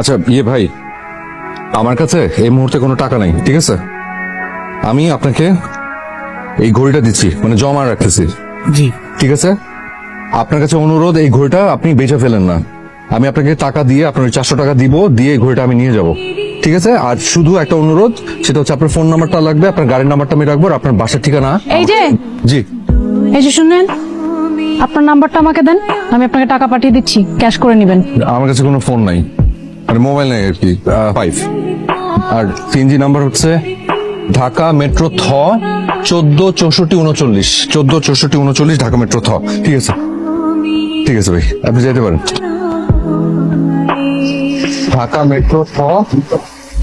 আচ্ছা ইয়ে ভাই আমার কাছে এই মুহূর্তে কোনো টাকা নাই ঠিক আছে? আমি আপনাকে এই ঘড়িটা দিচ্ছি মানে জমা রাখতেছি। জি। ঠিক আছে? আপনার কাছে অনুরোধ এই ঘড়িটা আপনি বেচে ফেলেন না। আমি আপনাকে টাকা দিয়ে আপনার চারশো টাকা দিব দিয়ে এই ঘড়িটা আমি নিয়ে যাব। ঠিক আছে? আর শুধু একটা অনুরোধ সেটা হচ্ছে আপনার ফোন নাম্বারটা লাগবে আপনার গাড়ির নাম্বারটা আমি রাখব আর আপনার বাসার ঠিকানা। এই যে। জি। এই যে শুনলেন? আপনার নাম্বারটা আমাকে দেন আমি আপনাকে টাকা পাঠিয়ে দিচ্ছি ক্যাশ করে নেবেন। আমার কাছে কোনো ফোন নাই। মানে মোবাইল নাই আর কি ফাইভ আর সিএনজি নাম্বার হচ্ছে ঢাকা মেট্রো থ চোদ্দ চৌষট্টি উনচল্লিশ। চোদ্দ চৌষট্টি উনচল্লিশ, ঢাকা মেট্রো থ ঠিক আছে? ঠিক আছে ভাই, আপনি যেতে পারেন। ঢাকা মেট্রো থ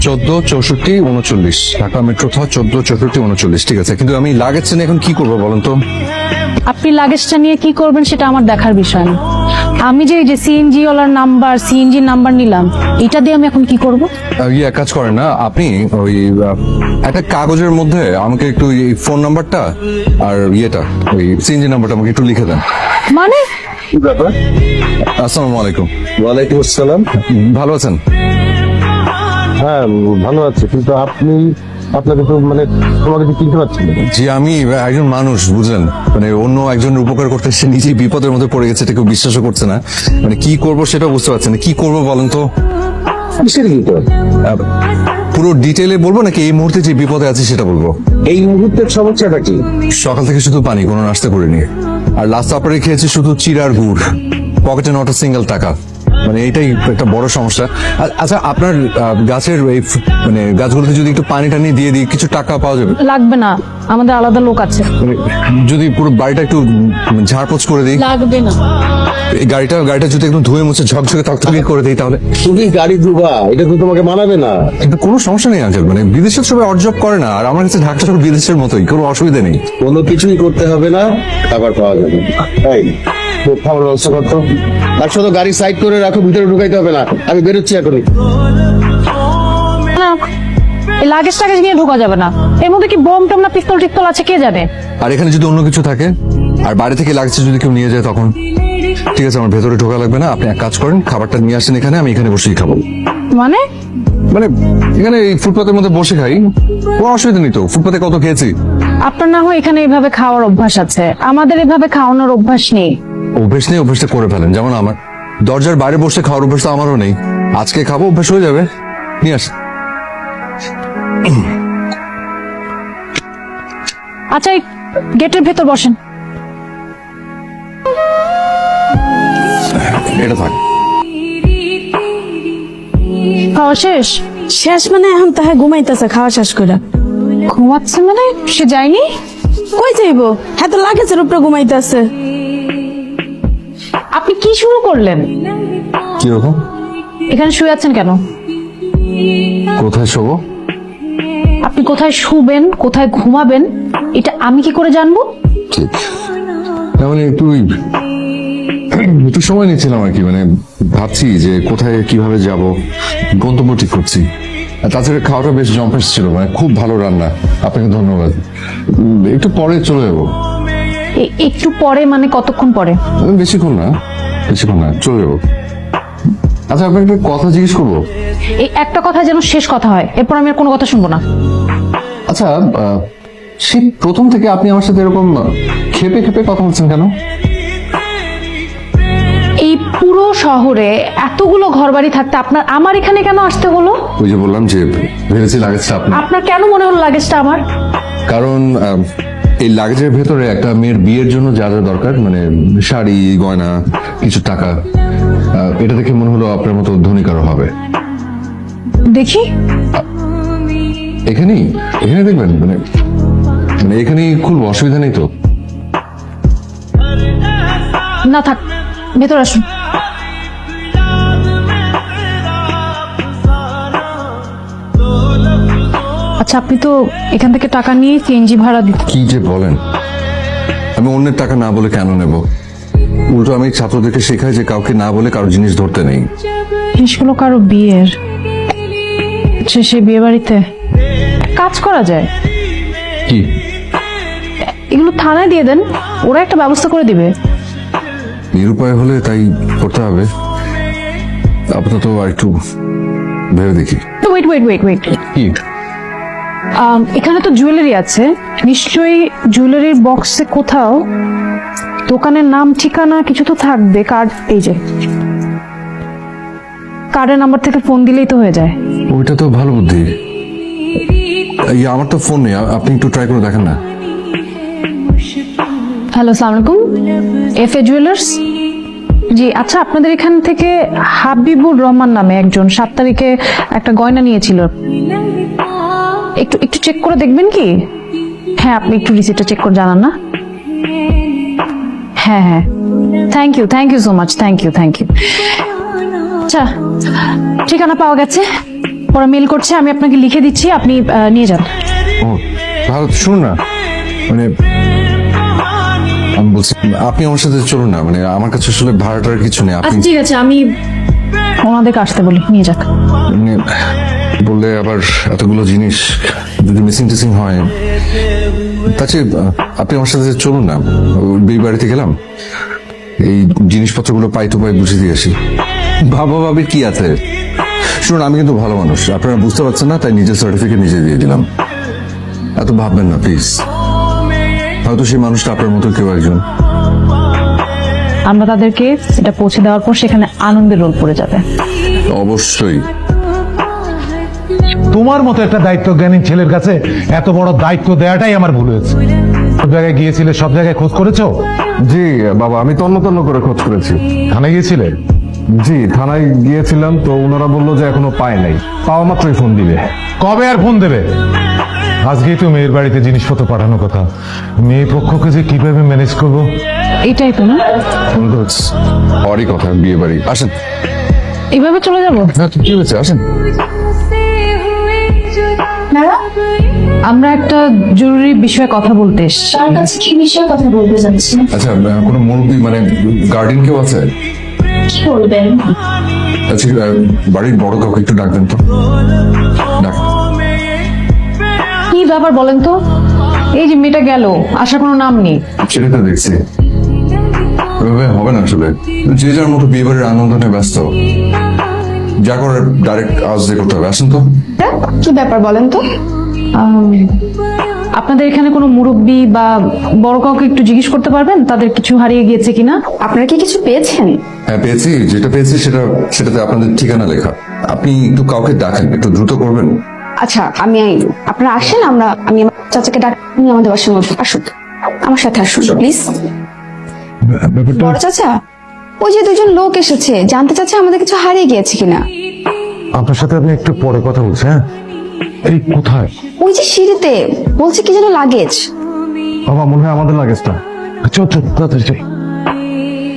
চোদ্দ চৌষট্টি উনচল্লিশ। ঢাকা মেট্রো থ চোদ্দ চৌষট্টি উনচল্লিশ। ঠিক আছে, কিন্তু আমি লাগেজ এখন কি করব বলেন তো? আপনি লাগেজটা নিয়ে কি করবেন সেটা আমার দেখার বিষয় না। আমি যে এই যে সিএনজি ওলার নাম্বার সিএনজি নাম্বার নিলাম এটা দিয়ে আমি এখন কি করব? ইয়ে এক কাজ করেন না আপনি ওই একটা কাগজের মধ্যে আমাকে একটু এই ফোন নাম্বারটা আর ইয়েটা ওই সিএনজি নাম্বারটা আমাকে একটু লিখে দেন। মানে? কি ব্যাপার? আসসালামু আলাইকুম। ওয়ালাইকুম আসসালাম। ভালো আছেন? হ্যাঁ ভালো আছে। কিন্তু আপনি আপনাকে তো মানে তোমাকে তো চিনতে পারছি না। জি আমি একজন মানুষ বুঝলেন? মানে অন্য একজনের উপকার করতে এসে নিজেই বিপদের মধ্যে পড়ে গেছে এটা কেউ বিশ্বাসও করছে না। মানে কি করব সেটা বুঝতে পারছেন না। কি করব বলেন তো? কিসের পুরো ডিটেলে বলব নাকি এই মুহূর্তে যে বিপদে আছি সেটা বলব? এই মুহূর্তের সমস্যাটা কি? সকাল থেকে শুধু পানি কোনো নাস্তা করিনি। আর লাস্ট আপারে খেয়েছি শুধু চিরার গুড়। পকেটে নট সিঙ্গেল টাকা। মানে এটাই একটা বড় সমস্যা। আচ্ছা আপনার গাছের এই মানে গাছগুলোতে যদি একটু পানি টানি দিয়ে দিই কিছু টাকা পাওয়া যাবে? লাগবে না। আমাদের আলাদা লোক আছে। মানে যদি পুরো বাড়িটা একটু উম, ঝাড়পোছ করে দিই? লাগবে না। এই গাড়িটা গাড়িটা যদি একটু ধুয়ে মুছে ঝকঝকে তকতকে করে দিই তাহলে? তুমি গাড়ি ধুবা এটা তো তোমাকে মানাবে না। কিন্তু কোনো সমস্যা নেই আঙ্কেল। মানে বিদেশের সবাই অর্জব করে না আর আমার কাছে ঢাকা শহর বিদেশের মতোই কোনো অসুবিধা নেই। কোনো কিছুই করতে হবে না খাবার পাওয়া যাবে এই তো খাবার ব্যবস্থা করতো। আর শুধু গাড়ি সাইড করে রাখো ভিতরে ঢুকাইতে হবে না। আমি বেরোচ্ছি এখনই। না এই লাগেজ টাগেজ নিয়ে ঢোকা যাবে না। এর মধ্যে কি বোম টোম না পিস্তল টিস্তল আছে কে জানে? আর এখানে যদি অন্য কিছু থাকে আর বাইরে থেকে লাগছে যদি কেউ নিয়ে যায় তখন ঠিক আছে আমার ভেতরে ঢোকা লাগবে না। আপনি এক কাজ করেন খাবারটা নিয়ে আসেন এখানে আমি এখানে বসেই খাব। মানে? মানে এখানে এই ফুটপাতের মধ্যে বসে খাই। কোনো অসুবিধা নেই তো ফুটপাতে কত খেয়েছি। আপনার না হয় এখানে এইভাবে খাওয়ার অভ্যাস আছে। আমাদের এভাবে খাওয়ানোর অভ্যাস নেই। অভ্যেস নেই অভ্যেসটা করে ফেলেন। যেমন আমার। দরজার বাইরে বসে খাওয়ার অভ্যেস তো আমারও নেই। আজকে খাব অভ্যেস হয়ে যাবে। নিয়ে আস। আচ্ছা এই গেটের ভেতর বসেন। এটা থাক। খাওয়া শেষ? শেষ মানে এখন তাহা ঘুমাইতেছে খাওয়া শেষ করে। ঘুমাচ্ছে মানে? সে যায়নি? কই যাইব? হ্যাঁ তো লাগেছের উপরে ঘুমাইতেছে। আপনি কি শুরু করলেন? কীরকম এখানে শুয়ে আছেন কেন? কোথায় শোবো? আপনি কোথায় শুবেন কোথায় ঘুমাবেন এটা আমি কি করে জানব? ঠিক। মানে একটু একটু সময় নিচ্ছিলাম আর কি মানে ভাবছি যে কোথায় কীভাবে যাব গন্তব্য ঠিক করছি। তাছাড়া খাওয়াটা বেশ জম্পেস ছিল মানে খুব ভালো রান্না। আপনাকে ধন্যবাদ। একটু পরে চলে যাব। একটু পরে মানে কতক্ষণ পরে? বেশিক্ষণ না। বেশিক্ষণ না চলে যাব। আচ্ছা আপনাকে একটা কথা জিজ্ঞেস করব? এই একটা কথা যেন শেষ কথা হয় এরপর আমি আর কোনো কথা শুনব না। আচ্ছা আহ, সেই প্রথম থেকে আপনি আমার সাথে এরকম খেপে খেপে কথা বলছেন কেন? এই পুরো শহরে এতগুলো ঘরবাড়ি থাকতে আপনার আমার এখানে কেন আসতে হলো? ওই যে বললাম যে ভেবেছি লাগেজটা আপনার আপনার কেন মনে হলো লাগেজটা আমার? কারণ আহ, এই লাগেজের ভেতরে একটা মেয়ের বিয়ের জন্য যা যা দরকার মানে শাড়ি গয়না কিছু টাকা এটা দেখে মনে হলো আপনার মতো ধনী কারও হবে। দেখি। এখানেই? এখানে দেখবেন মানে মানে এখানেই খুব অসুবিধা নেই তো? না থাক ভেতর আসুন। আচ্ছা আপনি তো এখান থেকে টাকা নিয়ে সিএনজি ভাড়া দিতে কি যে বলেন? আমি অন্যের টাকা না বলে কেন নেব? উল্টো আমি ছাত্রদেরকে শেখাই যে কাউকে না বলে কারও জিনিস ধরতে নেই। জিনিসগুলো কারও বিয়ের। সে সে বিয়ে বাড়িতে কাজ করা যায়। কি? এগুলো থানায় দিয়ে দেন ওরা একটা ব্যবস্থা করে দিবে। নিরুপায় হলে তাই করতে হবে। আপাতত আর একটু ভেবে দেখি। ওয়েট ওয়েট ওয়েট ওয়েট কি? এখানে তো জুয়েলারি আছে। নিশ্চয়ই জুয়েলারির বক্সে কোথাও দোকানের নাম ঠিকানা কিছু তো থাকবে। কার্ড এই যে। কার্ডের নাম্বার থেকে ফোন দিলেই তো হয়ে যায়। ওইটা তো ভালো বুদ্ধি। এই আমার তো ফোন নেই আপনি একটু ট্রাই করে দেখেন না। হ্যালো সালাম আলাইকুম। এফ এ জুয়েলার্স জি আচ্ছা আপনাদের এখান থেকে হাবিবুর রহমান নামে একজন সাত তারিখে একটা গয়না নিয়েছিল। একটু একটু চেক করে দেখবেন কি? হ্যাঁ আপনি একটু রিসিপ্টটা চেক করে জানান না? হ্যাঁ হ্যাঁ। Thank you thank you so much thank you thank you আচ্ছা ঠিকানা পাওয়া গেছে? ওরা মেল করছে আমি আপনাকে লিখে দিচ্ছি আপনি নিয়ে যান। ও ভালো শুনুন না। মানে আমি বলছি আপনি আমার সাথে চলুন না মানে আমার কাছে আসলে ভাড়াটার কিছু নেই আপনি আচ্ছা ঠিক আছে আমি ওনাদেরকে আসতে বলি নিয়ে যাক। এমনি বললে আবার এতগুলো জিনিস যদি মিসিং টিসিং হয়। তাছে আপনি আমার সাথে চলুন না বিয়ে বাড়িতে গেলাম এই জিনিসপত্রগুলো পাই তো পাই বুঝে দিয়ে আসি। ভাবা ভাবি কি আছে? শুনুন আমি কিন্তু ভালো মানুষ আপনারা বুঝতে পারছেন না তাই নিজের সার্টিফিকেট নিজে দিয়ে দিলাম। এত ভাববেন না প্লিজ হয়তো সেই মানুষটা আপনার মতো কেউ একজন। আমরা তাদেরকে এটা পৌঁছে দেওয়ার পর সেখানে আনন্দের রোল পড়ে যাবে। অবশ্যই। তোমার মতো একটা দায়িত্ব জ্ঞানী ছেলের কাছে এত বড় দায়িত্ব দেওয়াটাই আমার ভুল হয়েছে। সব জায়গায় গিয়েছিলে সব জায়গায় খোঁজ করেছ? জি বাবা আমি তন্ন তন্ন করে খোঁজ করেছি। থানায় গিয়েছিলে? জি থানায় গিয়েছিলাম তো ওনারা বলল যে এখনও পায় নাই। পাওয়া মাত্রই ফোন দিবে। কবে আর ফোন দেবে? আজকেই তো মেয়ের বাড়িতে জিনিসপত্র পাঠানোর কথা। মেয়ে পক্ষকে যে কীভাবে ম্যানেজ করব? এটাই তো না? অরই কথা বিয়ে বাড়ি আসেন। এইভাবে চলে যাব? কি হয়েছে? আসেন। আমরা একটা জরুরি বিষয়ে কথা বলতে এসেছি। তার কাছে কি বিষয়ে কথা বলতে আচ্ছা কোনো মুরব্বী মানে গার্ডেন কেউ আছে? কি বলবেন? আচ্ছা বাড়ির বড় কাউকে একটু ডাকবেন তো। ডাক। কি ব্যাপার বলেন তো? এই যে মেয়েটা গেল আসার কোনো নাম নেই। সেটা তো দেখছি। এভাবে হবে না আসলে। যে যার মতো বিয়ে বাড়ির আনন্দ নিয়ে ব্যস্ত। যা করে ডাইরেক্ট আওয়াজ দিয়ে করতে হবে আসেন তো। কি ব্যাপার বলেন তো? আপনাদের এখানে কোনো মুরব্বী বা বড় কাউকে একটু জিজ্ঞেস করতে পারবেন? তাদের কিছু হারিয়ে গিয়েছে কিনা? আপনারা কি কিছু পেয়েছেন? হ্যাঁ পেয়েছি। যেটা পেয়েছি সেটা সেটাতে আপনাদের ঠিকানা লেখা। আপনি একটু কাউকে ডাকেন একটু দ্রুত করবেন। আচ্ছা আমি আপনারা আসেন আমরা আমি আমার চাচাকে ডাক আমাদের বাসার মধ্যে আসুক। আমার সাথে আসুন প্লিজ ব্যাপারটা বড় চাচা? ওই যে দুজন লোক এসেছে জানতে চাচ্ছে আমাদের কিছু হারিয়ে গিয়েছে কিনা। আপনার সাথে আমি একটু পরে কথা বলছি হ্যাঁ? এই কোথায়? ওই যে সিঁড়িতে বলছে কি যেন লাগেজ। বাবা মনে হয় আমাদের লাগেজটা। চল চল তাড়াতাড়ি চল।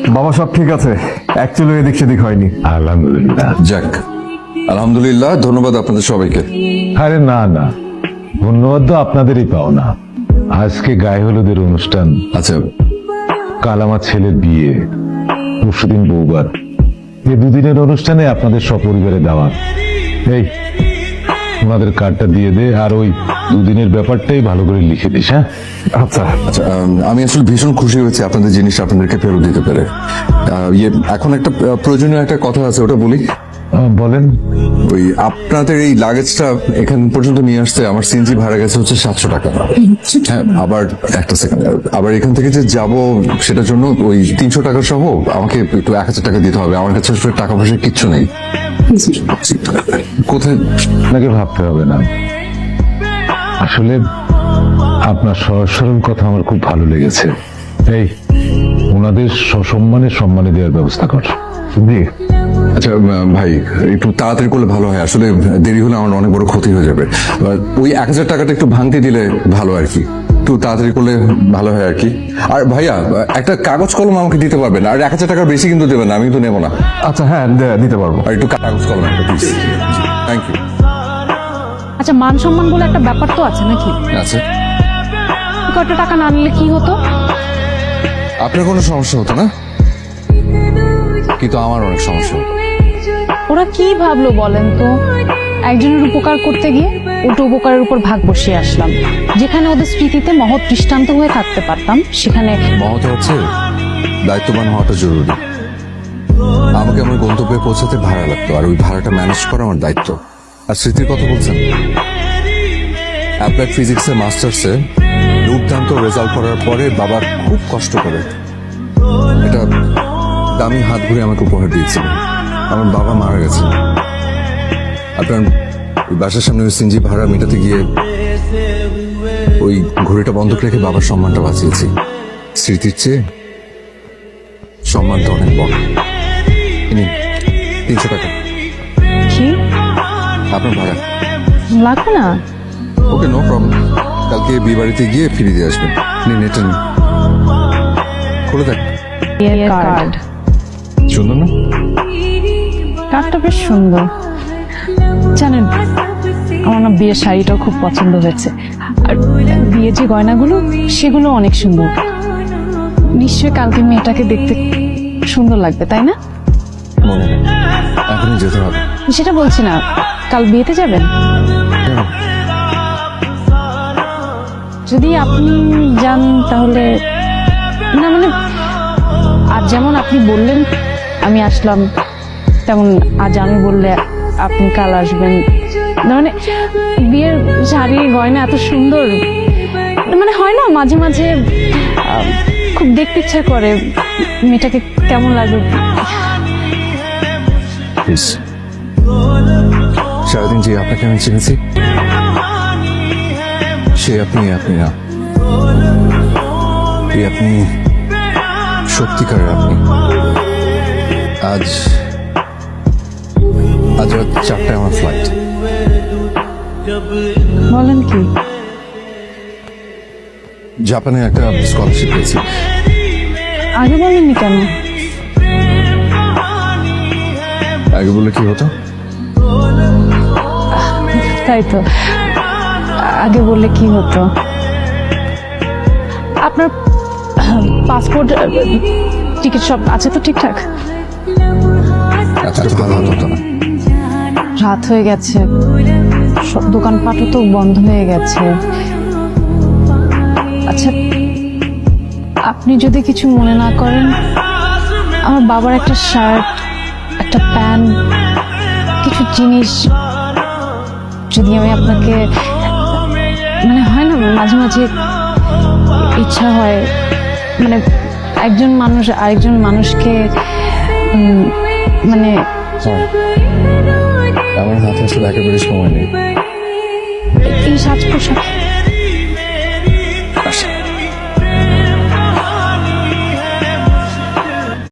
বাবা সব ঠিক আছে। অ্যাকচুয়ালি এদিক সেদিক হয়নি। আলহামদুলিল্লাহ। যাক আলহামদুলিল্লাহ ধন্যবাদ আপনাদের সবাইকে। আরে না না। ধন্যবাদ তো আপনাদেরই পাও না। আজকে গায়ে হলুদের অনুষ্ঠান। আচ্ছা। কাল আমার ছেলের বিয়ে। পরশুদিন বৌবার এই দুদিনের অনুষ্ঠানে আপনাদের সপরিবারে দেওয়া এই, ওনাদের কার্ডটা দিয়ে দে আর ওই দুদিনের ব্যাপারটাই ভালো করে লিখে দিস হ্যাঁ? আচ্ছা আচ্ছা আমি আসলে ভীষণ খুশি হয়েছি আপনাদের জিনিস আপনাদেরকে ফেরত দিতে পারে। ইয়ে এখন একটা প্রয়োজনীয় একটা কথা আছে, ওটা বলি? বলেন। ওই আপনাদের এই লাগেজটা এখান পর্যন্ত নিয়ে আসতে আমার সিএনজি ভাড়া গেছে হচ্ছে সাতশো টাকা। হ্যাঁ আবার একটা সেকেন্ড আবার এখান থেকে যে যাব সেটার জন্য ওই তিনশো টাকা সহ আমাকে একটু এক হাজার টাকা দিতে হবে। আমার কাছে আসলে টাকা পয়সা কিচ্ছু নেই। কোথায়? আপনাকে ভাবতে হবে না। আসলে আপনার সরল কথা আমার খুব ভালো লেগেছে। এই ওনাদের সসম্মানে সম্মানে দেওয়ার ব্যবস্থা কর। জি আচ্ছা ভাই একটু তাড়াতাড়ি করলে ভালো হয়। আসলে দেরি হলে আমার অনেক বড় ক্ষতি হয়ে যাবে। ওই এক হাজার টাকাটা একটু ভাঙতে দিলে ভালো আর কি। একটু তাড়াতাড়ি করলে ভালো হয় আর কি। আর ভাইয়া একটা কাগজ কলম আমাকে দিতে পারবেন। আর এক হাজার টাকার বেশি কিন্তু দেবেন না আমি কিন্তু নেব না। আচ্ছা হ্যাঁ দিতে পারব। আর একটু কাগজ কলম প্লিজ থ্যাংক ইউ আচ্ছা মান সম্মান বলে একটা ব্যাপার তো আছে নাকি? আচ্ছা কত টাকা না নিলে কি হতো? আপনার কোনো সমস্যা হতো না? কিন্তু আমার অনেক সমস্যা। ওরা কি ভাবলো বলেন তো? একজনের উপকার করতে গিয়ে উল্টো উপকারের উপর ভাগ বসিয়ে আসলাম। যেখানে ওদের স্মৃতিতে মহৎ দৃষ্টান্ত হয়ে থাকতে পারতাম সেখানে মহৎ হচ্ছে দায়িত্ববান হওয়াটা জরুরি। আমাকে আমার গন্তব্যে পৌঁছাতে ভাড়া লাগতো আর ওই ভাড়াটা ম্যানেজ করা আমার দায়িত্ব। আর স্মৃতির কথা বলছেন? অ্যাপ্লাইড ফিজিক্সে মাস্টার্সে দুর্দান্ত রেজাল্ট করার পরে বাবা খুব কষ্ট করে। এটা দামি হাত ঘুরে আমাকে উপহার দিয়েছিল আমার বাবা মারা গেছে। আপনার ওই বাসার সামনে ওই সিনজি ভাড়া মেটাতে গিয়ে ওই ঘড়িটা বন্ধক রেখে বাবার সম্মানটা বাঁচিয়েছি। স্মৃতির চেয়ে সম্মানটা অনেক বড়। তিনশো টাকা। কি? আপনার ভাড়া। লাগবে না? ওকে নো প্রবলেম কালকে বিয়ে বাড়িতে গিয়ে ফিরিয়ে দিয়ে আসবেন। নিন এটা খুলে দেখ। কার্ড সুন্দর না। কার্ডটা বেশ সুন্দর। জানেন আমার না বিয়ের শাড়িটাও খুব পছন্দ হয়েছে। আর বিয়ের যে গয়নাগুলো সেগুলো অনেক সুন্দর। নিশ্চয়ই কালকে মেয়েটাকে দেখতে সুন্দর লাগবে তাই না? মনে নেই। এখনই যেতে হবে। সেটা বলছি না কাল বিয়েতে যাবেন? যদি আপনি যান তাহলে না মানে আজ যেমন আপনি বললেন আমি আসলাম। তেমন আজ আমি বললে আপনি কাল আসবেন। মানে বিয়ের শাড়ি গয়না এত সুন্দর। মানে হয় না, মাঝে মাঝে খুব দেখতে ইচ্ছা করে। মেয়েটাকে কেমন লাগবে? সারাদিন যে আপনাকে আমি চিনেছি, সে আপনি আপনি না। আপনি সত্যিকারের আপনি। আজ আজ রাত চারটায় আমার ফ্লাইট বলেন কি? জাপানে একটা স্কলারশিপ পেয়েছি। আগে বলেননি কেন? আগে বলে কি হতো? তাই তো। আগে বললে কি হতো? আপনার পাসপোর্ট টিকিট সব আছে তো ঠিকঠাক? রাত হয়ে গেছে। সব দোকানপাটও তো বন্ধ হয়ে গেছে। আচ্ছা আপনি যদি কিছু মনে না করেন, আমার বাবার একটা শার্ট, একটা প্যান্ট, কিছু জিনিস যদি আমি আপনাকে মানে হয় না, মাঝে মাঝে ইচ্ছা হয় মানে একজন মানুষ আরেকজন মানুষকে মানে Sorry. আমার হাতে আসলে একেবারে সময় নেই এই সাজ পোশাক